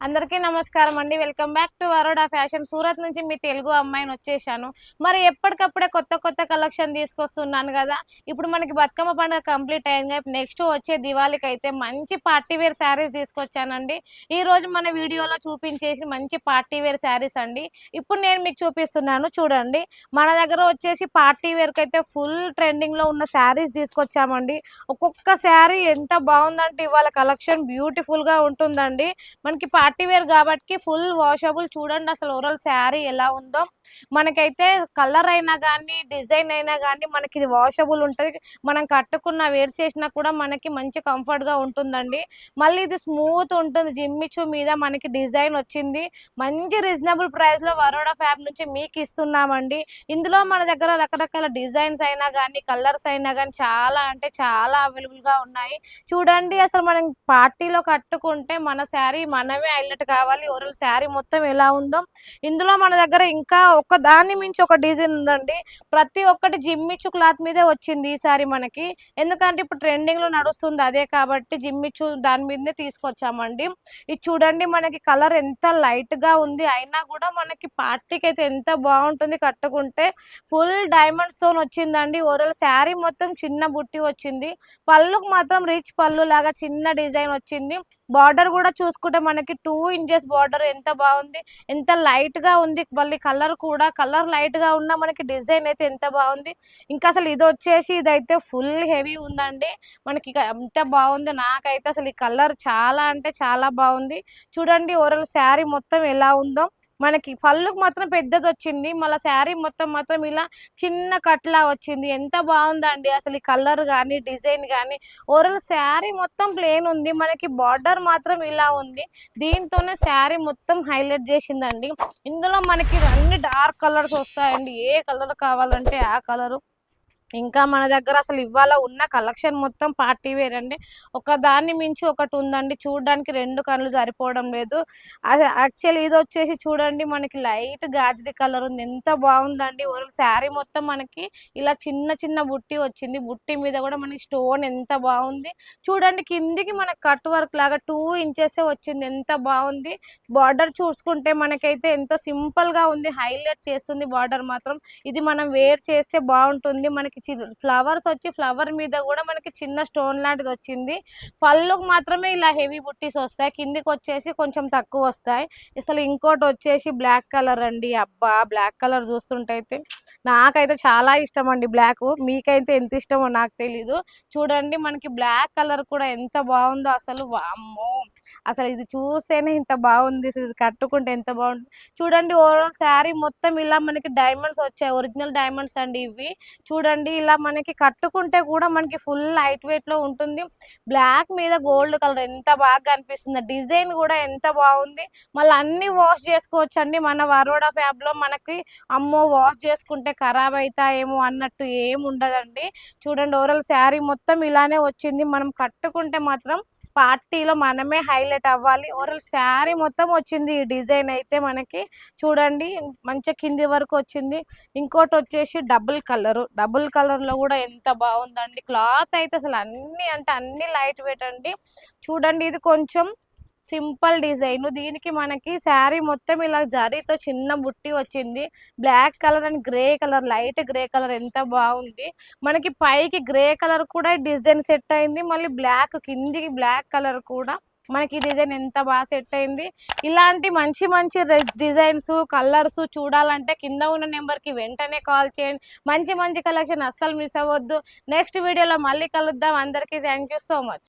అందరికీ నమస్కారం అండి. Welcome back to Varoda fashion Surat నుంచి మీ తెలుగు అమ్మాయిని వచ్చేసాను. మరి ఎప్పటికప్పుడే కొత్త కొత్త కలెక్షన్ తీసుకొస్తున్నాను కదా. ఇప్పుడు మనకి బతుకమ్మ పండుగ కంప్లీట్ అయింది. నెక్స్ట్ వచ్చే దివాళీకి అయితే మంచి పార్టీ వేర్ శారీస్ తీసుకొచ్చానండి. ఈ రోజు మన వీడియోలో చూపించేసి మంచి పార్టీ వేర్ శారీస్ అండి. ఇప్పుడు నేను మీకు చూపిస్తున్నాను చూడండి. మన దగ్గర వచ్చేసి పార్టీ వేర్కి అయితే ఫుల్ ట్రెండింగ్లో ఉన్న శారీస్ తీసుకొచ్చామండి. ఒక్కొక్క శారీ ఎంత బాగుందంటే ఇవాళ కలెక్షన్ బ్యూటిఫుల్గా ఉంటుందండి. మనకి పార్టీ వేర్ కాబట్టి ఫుల్ వాషబుల్. చూడండి అసలు ఓవరాల్ శారీ ఎలా ఉందో. మనకైతే కలర్ అయినా కానీ డిజైన్ అయినా కానీ మనకి ఇది వాషబుల్ ఉంటుంది. మనం కట్టుకున్న వేర్ చేసినా కూడా మనకి మంచి కంఫర్ట్గా ఉంటుందండి. మళ్ళీ ఇది స్మూత్ ఉంటుంది. జిమ్మిచు మీద మనకి డిజైన్ వచ్చింది. మంచి రీజనబుల్ ప్రైస్లో వరోడా ఫ్యాబ్ నుంచి మీకు ఇస్తున్నామండి. ఇందులో మన దగ్గర రకరకాల డిజైన్స్ అయినా కానీ కలర్స్ అయినా కానీ చాలా అంటే చాలా అవైలబుల్గా ఉన్నాయి. చూడండి అసలు మనం పార్టీలో కట్టుకుంటే మన శారీ మనమే హైలైట్ కావాలి. ఓరల్ శారీ మొత్తం ఎలా ఉందో. ఇందులో మన దగ్గర ఇంకా ఒక దాన్ని మించి ఒక డిజైన్ ఉందండి. ప్రతి ఒక్కటి జిమ్మిచ్చు క్లాత్ మీదే వచ్చింది ఈ సారీ మనకి. ఎందుకంటే ఇప్పుడు ట్రెండింగ్లో నడుస్తుంది అదే కాబట్టి జిమ్మిచ్చు దాని మీదనే తీసుకొచ్చామండి. ఇది చూడండి మనకి కలర్ ఎంత లైట్గా ఉంది. అయినా కూడా మనకి పార్టీకి అయితే ఎంత బాగుంటుంది కట్టుకుంటే. ఫుల్ డైమండ్స్తో వచ్చిందండి. ఓరల్ శారీ మొత్తం చిన్న బుట్టి వచ్చింది. పళ్ళుకు మాత్రం రిచ్ పళ్ళు లాగా చిన్న డిజైన్ వచ్చింది. బార్డర్ కూడా చూసుకుంటే మనకి టూ ఇంచెస్ బార్డర్ ఎంత బాగుంది ఎంత లైట్గా ఉంది మళ్ళీ కలర్ కూడా కలర్ లైట్గా ఉన్న మనకి డిజైన్ అయితే ఎంత బాగుంది. ఇంకా అసలు ఇది వచ్చేసి ఇదైతే ఫుల్ హెవీ ఉందండి. మనకి ఎంత బాగుంది నాకైతే అసలు ఈ కలర్ చాలా అంటే చాలా బాగుంది. చూడండి ఓవరాల్ శారీ మొత్తం ఎలా ఉందో. మనకి పళ్ళుకు మాత్రం పెద్దది వచ్చింది మళ్ళీ శారీ మొత్తం మాత్రం ఇలా చిన్న కట్లా వచ్చింది. ఎంత బాగుందండి అసలు ఈ కలర్ కానీ డిజైన్ కానీ ఓవరాల్ శారీ మొత్తం ప్లేన్ ఉంది. మనకి బార్డర్ మాత్రం ఇలా ఉంది. దీంతోనే శారీ మొత్తం హైలైట్ చేసిందండి. ఇందులో మనకి అన్ని డార్క్ కలర్స్ వస్తాయండి. ఏ కలర్ కావాలంటే ఆ కలరు. ఇంకా మన దగ్గర అసలు ఇవాళ ఉన్న కలెక్షన్ మొత్తం పార్టీ వేర్ అండి. ఒక దాన్ని మించి ఒకటి ఉందండి. చూడడానికి రెండు కళ్ళు సరిపోవడం లేదు. అది యాక్చువల్లీ ఇది వచ్చేసి చూడండి మనకి లైట్ గాజరీ కలర్ ఉంది. ఎంత బాగుందండి. ఒక శారీ మొత్తం మనకి ఇలా చిన్న చిన్న బుట్టి వచ్చింది. బుట్టి మీద కూడా మనకి స్టోన్ ఎంత బాగుంది. చూడండి కిందికి మనకి కట్ వర్క్ లాగా టూ ఇంచెస్ వచ్చింది. ఎంత బాగుంది. బార్డర్ చూసుకుంటే మనకైతే ఎంత సింపుల్గా ఉంది. హైలైట్ చేస్తుంది బార్డర్ మాత్రం. ఇది మనం వేర్ చేస్తే బాగుంటుంది. మనకి ఫ్లవర్స్ వచ్చి ఫ్లవర్ మీద కూడా మనకి చిన్న స్టోన్ లాంటిది వచ్చింది. పళ్ళుకు మాత్రమే ఇలా హెవీ బుట్టీస్ వస్తాయి. కిందికి వచ్చేసి కొంచెం తక్కువ వస్తాయి. అసలు ఇంకోటి వచ్చేసి బ్లాక్ కలర్ అండి. అబ్బా! బ్లాక్ కలర్ చూస్తుంటే అయితే నాకైతే చాలా ఇష్టం అండి బ్లాక్. మీకైతే ఎంత ఇష్టమో నాకు తెలీదు. చూడండి మనకి బ్లాక్ కలర్ కూడా ఎంత బాగుందో అసలు. వామ్మో! అసలు ఇది చూస్తేనే ఇంత బాగుంది ఇది కట్టుకుంటే ఎంత బాగుంది చూడండి ఓవరాల్ శారీ మొత్తం ఇలా మనకి డైమండ్స్ వచ్చాయి ఒరిజినల్ డైమండ్స్ అండి ఇవి. చూడండి ఇలా మనకి కట్టుకుంటే కూడా మనకి ఫుల్ లైట్ వెయిట్లో ఉంటుంది. బ్లాక్ మీద గోల్డ్ కలర్ ఎంత బాగా కనిపిస్తుంది డిజైన్ కూడా ఎంత బాగుంది. మళ్ళీ అన్ని వాష్ చేసుకోవచ్చు అండి మన వరోడా ఫ్యాబ్లో మనకి అమ్మో వాష్ చేసుకుంటే ఖరాబ్ అవుతాయేమో అన్నట్టు ఏం ఉండదండి చూడండి ఓవరాల్ శారీ మొత్తం ఇలానే వచ్చింది. మనం కట్టుకుంటే మాత్రం పార్టీలో మనమే హైలైట్ అవ్వాలి. ఓవరాల్ శారీ మొత్తం వచ్చింది ఈ డిజైన్ అయితే మనకి. చూడండి మంచిగా కింది వరకు వచ్చింది. ఇంకోటి వచ్చేసి డబుల్ కలర్. డబుల్ కలర్లో కూడా ఎంత బాగుందండి. క్లాత్ అయితే అసలు అన్ని అంటే అన్ని లైట్ వెయిట్ అండి. చూడండి ఇది కొంచెం సింపుల్ డిజైన్. దీనికి మనకి శారీ మొత్తం ఇలా జరీతో చిన్న బుట్టి వచ్చింది. Black colour and grey colour light grey colour ఎంత బాగుంది. మనకి పైకి గ్రే కలర్ కూడా డిజైన్ సెట్ అయింది. మళ్ళీ బ్లాక్ కిందికి బ్లాక్ కలర్ కూడా మనకి డిజైన్ ఎంత బాగా సెట్ అయింది. ఇలాంటి మంచి మంచి డిజైన్స్ కలర్స్ చూడాలంటే కింద ఉన్న నెంబర్కి వెంటనే కాల్ చేయండి. మంచి మంచి కలెక్షన్ అస్సలు మిస్ అవ్వద్దు. నెక్స్ట్ వీడియోలో మళ్ళీ కలుద్దాం. అందరికీ థ్యాంక్ సో మచ్.